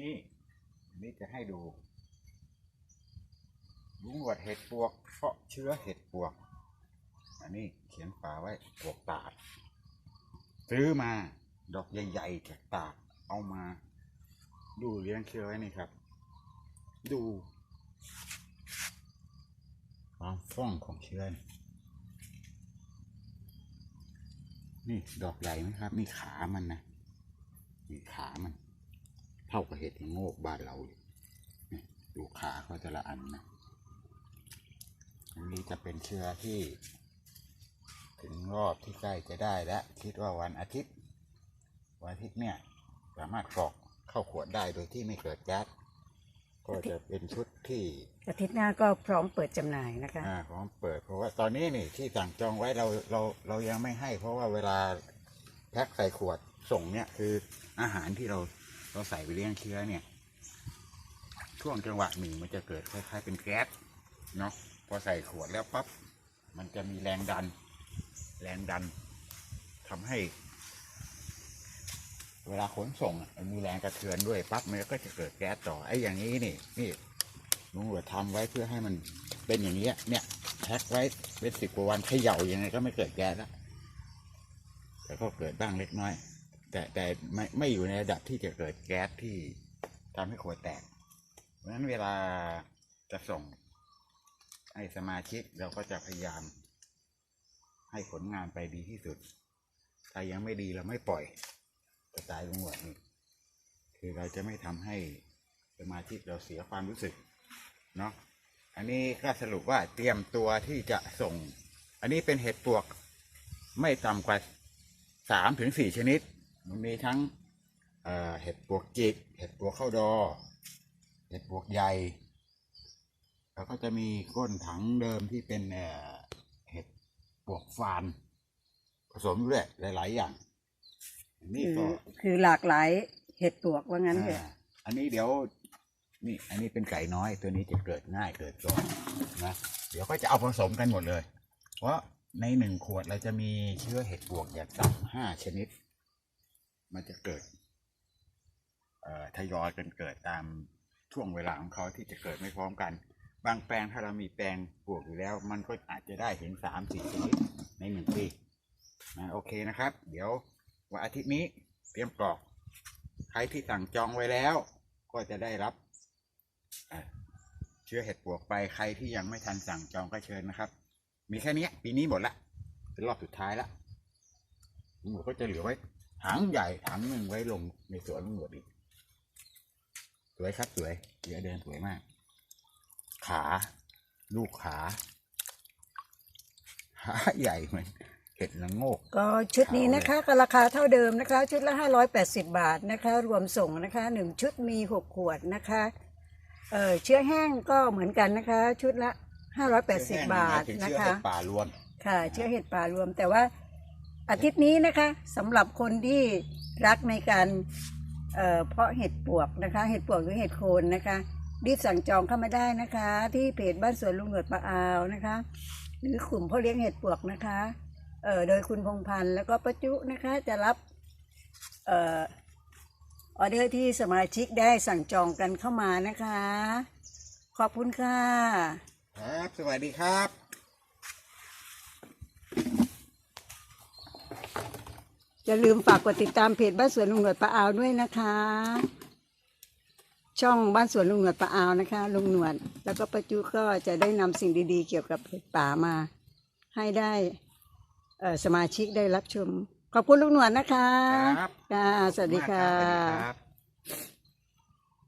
นี่นี่จะให้ดูลุงหวดเห็ดปวกเพาะเชื้อเห็ดปวก อันนี้เขียนฝาไว้ปวกตาด ซื้อมาดอกใหญ่ๆจากตาดเอามา ดูเลี้ยงเชื้อไว้นี่ครับ ดูความฟ่องของเชื้อนี่นี่ดอกใหญ่ไหมครับ นี่ขามันนะนี่ขามัน เท่ากับเห็ดที่โงกบ้านเราเลยนี่ดูขาเขาแต่ละอันนะอันนี้จะเป็นเชื้อที่ ถึงรอบที่ใกล้จะได้แล้ว คิดว่าวันอาทิตย์ วันอาทิตย์เนี่ยสามารถกรอกเข้าขวดได้โดยที่ไม่เกิดแก๊สก็จะเป็นชุดที่อาทิตย์หน้าก็พร้อมเปิดจำหน่ายนะคะอ่าของเปิดเพราะว่าตอนนี้นี่ที่สั่งจองไว้เราเราเรายังไม่ให้ เพราะว่าเวลาแพ็คใส่ขวดส่งเนี่ยคืออาหารที่เรา เราใส่ไปเลี้ยงเชื้อเนี่ย ช่วงจังหวะหนึ่งมันจะเกิดคล้ายๆเป็นแก๊สเนาะพอใส่ขวดแล้วปั๊บมันจะมีแรงดัน แรงดันทำให้ เวลาขนส่งมันมีแรงกระเทือนด้วยปั๊บมันก็จะเกิดแก๊สต่อไอ้อย่างนี้นี่นี่ลุงหลวดทำไว้เพื่อให้มันเป็นอย่างนี้เนี่ยแพ็คไว้เป็นสิบกว่าวันเขย่ายังไงก็ไม่เกิดแก๊สละแต่ก็เกิดบ้างเล็กน้อย แต่แต่ไม่ไม่อยู่ในระดับที่จะเกิดแก๊สที่ทำให้ขวดแตก เพราะฉะนั้นเวลาจะส่งให้สมาชิกเราก็จะพยายาม ให้ผลงานไปดีที่สุด ถ้ายังไม่ดีเราไม่ปล่อยกระจายลงหมดคือเราจะไม่ทำให้สมาชิกเราเสียความรู้สึกเนาะอันนี้ก็สรุปว่าเตรียมตัวที่จะส่ง อันนี้เป็นเห็ดปวกไม่ต่ำกว่าสามถึงสี่ชนิด มันมีทั้งเอ่อเห็ดปวกจิก เห็ดปวกเข้าดอ เห็ดปวกใหญ่ แล้วก็จะมีก้นถังเดิมที่เป็นเอ่อเห็ดปวกฟานผสมอยู่ด้วยหลาย ๆ อย่างอันนี้คือก็คือหลากหลายเห็ดปลวกว่างั้นเถอ่าอะอันนี้เดี๋ยวนี่อันนี้เป็นไก่น้อยตัวนี้จะเกิดง่ายเกิดก่อนนะเดี๋ยวก็จะเอาผสมกันหมดเลย เพราะในหนึ่งขวดเราจะมีเชื้อเห็ดปวกอย่างต่ำห้าชนิด มันจะเกิดทยอยกันเกิดตามช่วงเวลาของเขาที่จะเกิดไม่พร้อมกัน บางแปลงถ้าเรามีแปลงปลูกอยู่แล้ว มันก็อาจจะได้ถึงสามสี่ชนิดในหนึ่งปีนะโอเคนะครับ เดี๋ยววันอาทิตย์นี้เตรียมกรอกใครที่สั่งจองไว้แล้ว ก็จะได้รับเชื้อเห็ดปวกไปใครที่ยังไม่ทันสั่งจองก็เชิญนะครับ มีแค่นี้ปีนี้หมดละเป็นรอบสุดท้ายละลุงหนวดก็จะเหลือไว้ ถังใหญ่ถังหนึ่งไว้ลงในสวนลุงหนวดอีก สวยครับสวยเดี๋ยวเดินสวยมาก ขา ลูกขาขาใหญ่เหมือนเห็ดละโงก ก็ชุดนี้นะคะก็ราคาเท่าเดิมนะคะ ชุดละ 580 บาทนะคะ รวมส่งนะคะหนึ่งชุดมี 6 ขวดนะคะเออเชื้อแห้งก็เหมือนกันนะคะ ชุดละ 580 บาทถึงนะเชื้อคะเห็ดป่ารวมค่ะ เชื้อเห็ดป่ารวมแต่ว่า อาทิตย์นี้นะคะสำหรับคนที่รักในการเเพาะเห็ดปวกนะคะ เห็ดปวกหรือเห็ดโคนนะคะรีบสั่งจองเข้ามาได้นะคะ ที่เพจบ้านสวนลุงหนวดปะอาวนะคะ หรือกลุ่มพ่อเลี้ยงเห็ดปวกนะคะเโดยคุณพงพันธ์แล้วก็ประจุนะคะจะรับออเดอร์ที่สมาชิกได้สั่งจองกันเข้ามานะคะ ขอบคุณค่ะ ครับ สวัสดีครับ อย่าลืมฝากกดติดตามเพจบ้านสวนลุงหนวดปะอาวด้วยนะคะ ช่องบ้านสวนลุงหนวดปะอาวนะคะ ลุงหนวด แล้วก็ประจุก็จะได้นำสิ่งดีๆ เกี่ยวกับเห็ดป่ามา ให้ได้เอ่อสมาชิกได้รับชม ขอบคุณลุงหนวดนะคะครับ ค่ะสวัสดีค่ะขอบณมากรับสวัสดีครับ